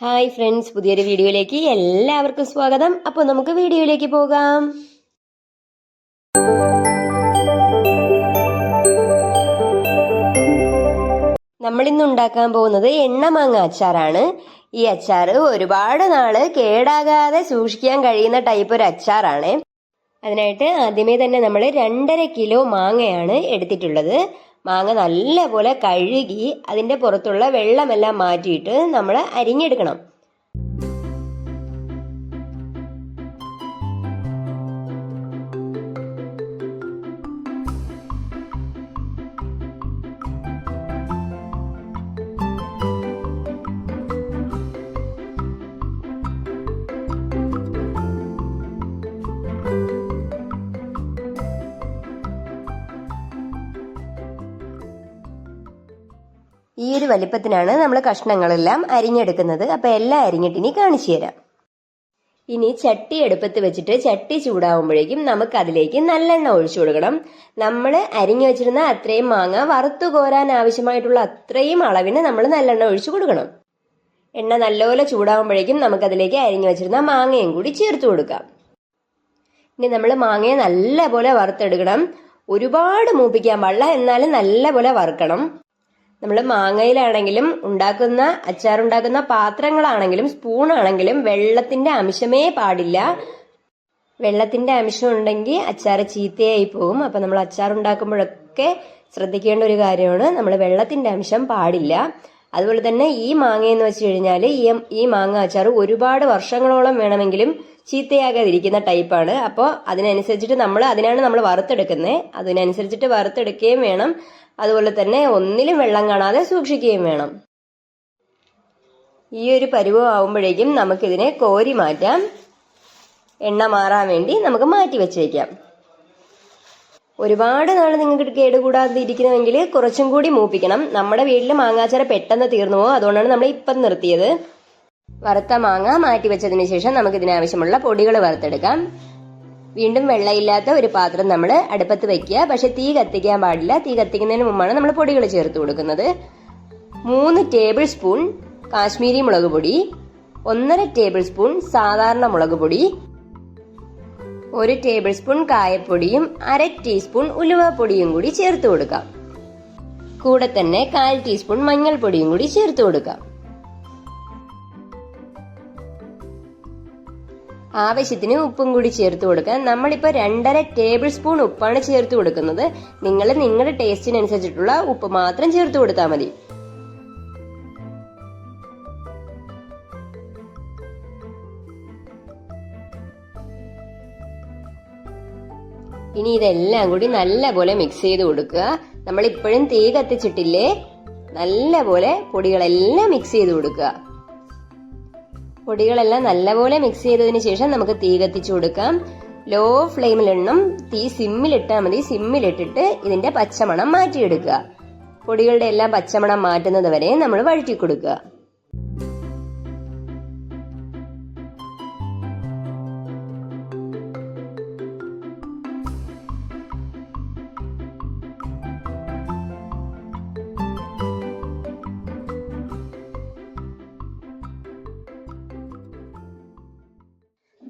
Hi friends പുതിയൊരു വീഡിയോയിലേക്ക് എല്ലാവർക്കും സ്വാഗതം. അപ്പോൾ നമുക്ക് വീഡിയോയിലേക്ക് പോകാം. നമ്മൾ ഇന്ന് ഉണ്ടാക്കാൻ പോകുന്നത് എണ്ണമാങ്ങ അച്ചാറാണ്. ഈ അച്ചാർ ഒരുപാട് നാൾ കേടാകാതെ സൂക്ഷിക്കാൻ കഴിയുന്ന ടൈപ്പ് ഒരു അച്ചാറാണ്. അതിനായിട്ട് ആദ്യമേ തന്നെ നമ്മൾ രണ്ടര കിലോ മാങ്ങയാണ് എടുത്തിട്ടുള്ളത്. മാങ്ങ നല്ലപോലെ കഴുകി അതിന്റെ പുറത്തുള്ള വെള്ളമെല്ലാം മാറ്റിയിട്ട് നമ്മൾ അരിഞ്ഞെടുക്കണം. ഒരു വലിപ്പത്തിനാണ് നമ്മൾ കഷ്ണങ്ങളെല്ലാം അരിഞ്ഞെടുക്കുന്നത്. അപ്പോൾ എല്ലാം അരിഞ്ഞിട്ട് ഇനി കാണിച്ചു തരാം. ഇനി ചട്ടി എടുപ്പത്ത് വെച്ചിട്ട് ചട്ടി ചൂടാവുമ്പോഴേക്കും നമുക്ക് അതിലേക്ക് നല്ലെണ്ണ ഒഴിച്ചു കൊടുക്കണം. നമ്മൾ അരിഞ്ഞു വെച്ചിരുന്ന അത്രയും മാങ്ങ വറുത്തു കോരാൻ ആവശ്യമായിട്ടുള്ള അത്രയും അളവിന് നമ്മൾ നല്ലെണ്ണ ഒഴിച്ചു കൊടുക്കണം. എണ്ണ നല്ലപോലെ ചൂടാവുമ്പോഴേക്കും നമുക്കതിലേക്ക് അരിഞ്ഞു വെച്ചിരുന്ന മാങ്ങയും കൂടി ചേർത്ത് കൊടുക്കാം. ഇനി നമ്മൾ മാങ്ങയെ നല്ലപോലെ വറുത്തെടുക്കണം. ഒരുപാട് മൂപ്പിക്കാൻ പാടില്ല എന്നാലും നല്ലപോലെ വറുക്കണം. നമ്മൾ മാങ്ങയിലാണെങ്കിലും ഉണ്ടാക്കുന്ന അച്ചാറുണ്ടാക്കുന്ന പാത്രങ്ങളാണെങ്കിലും സ്പൂണാണെങ്കിലും വെള്ളത്തിന്റെ അംശമേ പാടില്ല. വെള്ളത്തിന്റെ അംശം ഉണ്ടെങ്കിൽ അച്ചാർ ചീത്തയായി പോകും. അപ്പൊ നമ്മൾ അച്ചാർ ഉണ്ടാക്കുമ്പോഴൊക്കെ ശ്രദ്ധിക്കേണ്ട ഒരു കാര്യമാണ് നമ്മൾ വെള്ളത്തിന്റെ അംശം പാടില്ല. അതുപോലെ തന്നെ ഈ മാങ്ങ എന്ന് വെച്ച് കഴിഞ്ഞാൽ ഈ ഈ മാങ്ങ അച്ചാർ ഒരുപാട് വർഷങ്ങളോളം വേണമെങ്കിലും ചീത്തയാകാതിരിക്കുന്ന ടൈപ്പാണ്. അപ്പോൾ അതിനനുസരിച്ചിട്ട് നമ്മൾ അതിനാണ് നമ്മൾ വറുത്തെടുക്കുന്നത്. അതിനനുസരിച്ചിട്ട് വറുത്തെടുക്കുകയും വേണം. അതുപോലെ തന്നെ ഒന്നിലും വെള്ളം കാണാതെ സൂക്ഷിക്കുകയും വേണം. ഈ ഒരു പരുവം ആവുമ്പോഴേക്കും നമുക്കിതിനെ കോരി മാറ്റാം. എണ്ണ മാറാൻ വേണ്ടി നമുക്ക് മാറ്റി വെച്ചേക്കാം. ഒരുപാട് നാൾ നിങ്ങൾക്ക് കേടുകൂടാതെ ഇരിക്കണമെങ്കിൽ കുറച്ചും കൂടി മൂപ്പിക്കണം. നമ്മുടെ വീട്ടിൽ മാങ്ങാച്ചാര പെട്ടെന്ന് തീർന്നു പോകും അതുകൊണ്ടാണ് നമ്മൾ ഇപ്പം നിർത്തിയത്. വറുത്ത മാങ്ങ മാറ്റി വെച്ചതിന് ശേഷം നമുക്ക് ഇതിനാവശ്യമുള്ള പൊടികൾ വറുത്തെടുക്കാം. വീണ്ടും വെള്ളമില്ലാത്ത ഒരു പാത്രം നമ്മൾ അടുപ്പത്ത് വെക്കുക. പക്ഷെ തീ കത്തിക്കാൻ പാടില്ല. തീ കത്തിക്കുന്നതിന് മുമ്പാണ് നമ്മൾ പൊടികൾ ചേർത്ത് കൊടുക്കുന്നത്. മൂന്ന് ടേബിൾ സ്പൂൺ കാശ്മീരി മുളക് പൊടി ഒന്നര ടേബിൾ സ്പൂൺ സാധാരണ മുളക് പൊടി ഒരു ടേബിൾ സ്പൂൺ കായപ്പൊടിയും അര ടീസ്പൂൺ ഉലുവപ്പൊടിയും കൂടി ചേർത്ത് കൊടുക്കാം. കൂടെ തന്നെ കാൽ ടീസ്പൂൺ മഞ്ഞൾപ്പൊടിയും കൂടി ചേർത്ത് കൊടുക്കാം. ആവശ്യത്തിന് ഉപ്പും കൂടി ചേർത്ത് കൊടുക്കുക. നമ്മളിപ്പോൾ രണ്ടര ടേബിൾ സ്പൂൺ ഉപ്പാണ് ചേർത്ത് കൊടുക്കുന്നത്. നിങ്ങൾ നിങ്ങളുടെ ടേസ്റ്റിനനുസരിച്ചിട്ടുള്ള ഉപ്പ് മാത്രം ചേർത്ത് കൊടുത്താൽ മതി. ഇനി ഇതെല്ലാം കൂടി നല്ലപോലെ മിക്സ് ചെയ്ത് കൊടുക്കുക. നമ്മൾ ഇപ്പോഴും തീ കത്തിച്ചിട്ടില്ലേ? നല്ലപോലെ പൊടികളെല്ലാം മിക്സ് ചെയ്ത് കൊടുക്കുക. പൊടികളെല്ലാം നല്ലപോലെ മിക്സ് ചെയ്തതിന് ശേഷം നമുക്ക് തീ കത്തിച്ചു കൊടുക്കാം. ലോ ഫ്ലെയിമിലെണ്ണം തീ സിമ്മിലിട്ടാൽ മതി. സിമ്മിലിട്ടിട്ട് ഇതിന്റെ പച്ചമണം മാറ്റിയെടുക്കുക. പൊടികളുടെ എല്ലാം പച്ചമണം മാറ്റുന്നത് വരെ നമ്മൾ വഴറ്റി കൊടുക്കുക.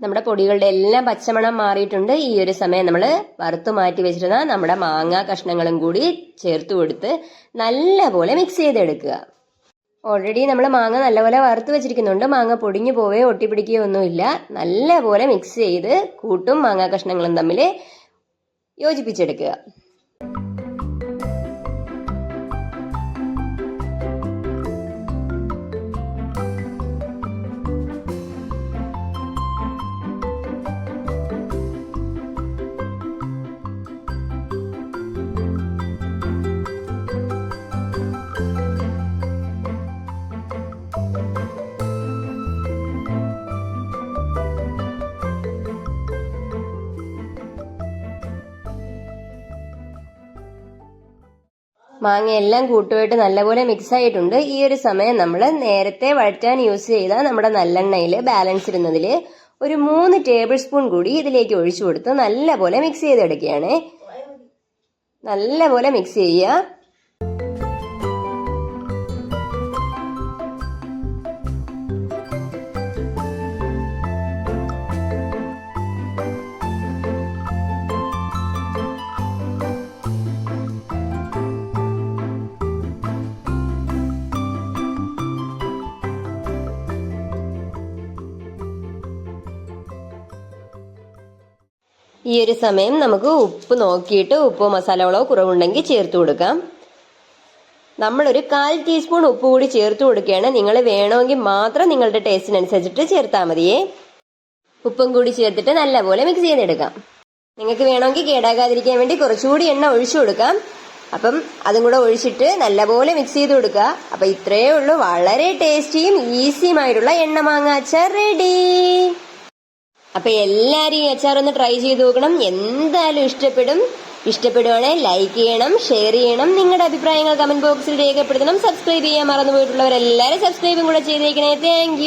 നമ്മുടെ പൊടികളുടെ എല്ലാം പച്ചമണം മാറിയിട്ടുണ്ട്. ഈ ഒരു സമയം നമ്മൾ വറുത്ത് മാറ്റി വെച്ചിരുന്ന നമ്മുടെ മാങ്ങാ കഷ്ണങ്ങളും കൂടി ചേർത്ത് കൊടുത്ത് നല്ലപോലെ മിക്സ് ചെയ്തെടുക്കുക. ഓൾറെഡി നമ്മൾ മാങ്ങ നല്ലപോലെ വറുത്ത് വെച്ചിരിക്കുന്നുണ്ട്. മാങ്ങ പൊടിഞ്ഞു പോവേ ഒട്ടിപ്പിടിക്കുകയോ ഒന്നുമില്ല. നല്ലപോലെ മിക്സ് ചെയ്ത് കൂട്ടും മാങ്ങാ കഷ്ണങ്ങളും തമ്മിൽ യോജിപ്പിച്ചെടുക്കുക. മാങ്ങയെല്ലാം കൂട്ടുമായിട്ട് നല്ലപോലെ മിക്സ് ആയിട്ടുണ്ട്. ഈ ഒരു സമയം നമ്മൾ നേരത്തെ വഴറ്റാൻ യൂസ് ചെയ്ത നമ്മുടെ നല്ലെണ്ണയിൽ ബാലൻസ് ഇരുന്നതിൽ ഒരു മൂന്ന് ടേബിൾ സ്പൂൺ കൂടി ഇതിലേക്ക് ഒഴിച്ചു കൊടുത്ത് നല്ലപോലെ മിക്സ് ചെയ്തെടുക്കുകയാണ്. നല്ലപോലെ മിക്സ് ചെയ്യുക. ഈ ഒരു സമയം നമുക്ക് ഉപ്പ് നോക്കിയിട്ട് ഉപ്പോ മസാലകളോ കുറവുണ്ടെങ്കിൽ ചേർത്ത് കൊടുക്കാം. നമ്മളൊരു കാൽ ടീസ്പൂൺ ഉപ്പ് കൂടി ചേർത്ത് കൊടുക്കുകയാണ്. നിങ്ങൾ വേണമെങ്കിൽ മാത്രം നിങ്ങളുടെ ടേസ്റ്റിനനുസരിച്ചിട്ട് ചേർത്താൽ മതിയേ. ഉപ്പും കൂടി ചേർത്തിട്ട് നല്ലപോലെ മിക്സ് ചെയ്തെടുക്കാം നിങ്ങൾക്ക് വേണമെങ്കിൽ കേടാകാതിരിക്കാൻ വേണ്ടി കുറച്ചുകൂടി എണ്ണ ഒഴിച്ചു കൊടുക്കാം. അപ്പം അതും കൂടെ ഒഴിച്ചിട്ട് നല്ലപോലെ മിക്സ് ചെയ്ത് കൊടുക്കുക. അപ്പൊ ഇത്രയേ ഉള്ളൂ. വളരെ ടേസ്റ്റിയും ഈസിയുമായിട്ടുള്ള എണ്ണ മാങ്ങ അച്ചാർ റെഡി അപ്പൊ എല്ലാരും ഈ അച്ചാർ ഒന്ന് ട്രൈ ചെയ്ത് നോക്കണം. എന്തായാലും ഇഷ്ടപ്പെടും. ഇഷ്ടപ്പെടുവാണെങ്കിൽ ലൈക്ക് ചെയ്യണം ഷെയർ ചെയ്യണം. നിങ്ങളുടെ അഭിപ്രായങ്ങൾ കമന്റ് ബോക്സിൽ രേഖപ്പെടുത്തണം. സബ്സ്ക്രൈബ് ചെയ്യാൻ മറന്നു പോയിട്ടുള്ളവരെല്ലാരും സബ്സ്ക്രൈബും കൂടെ ചെയ്തേക്കണേ. താങ്ക്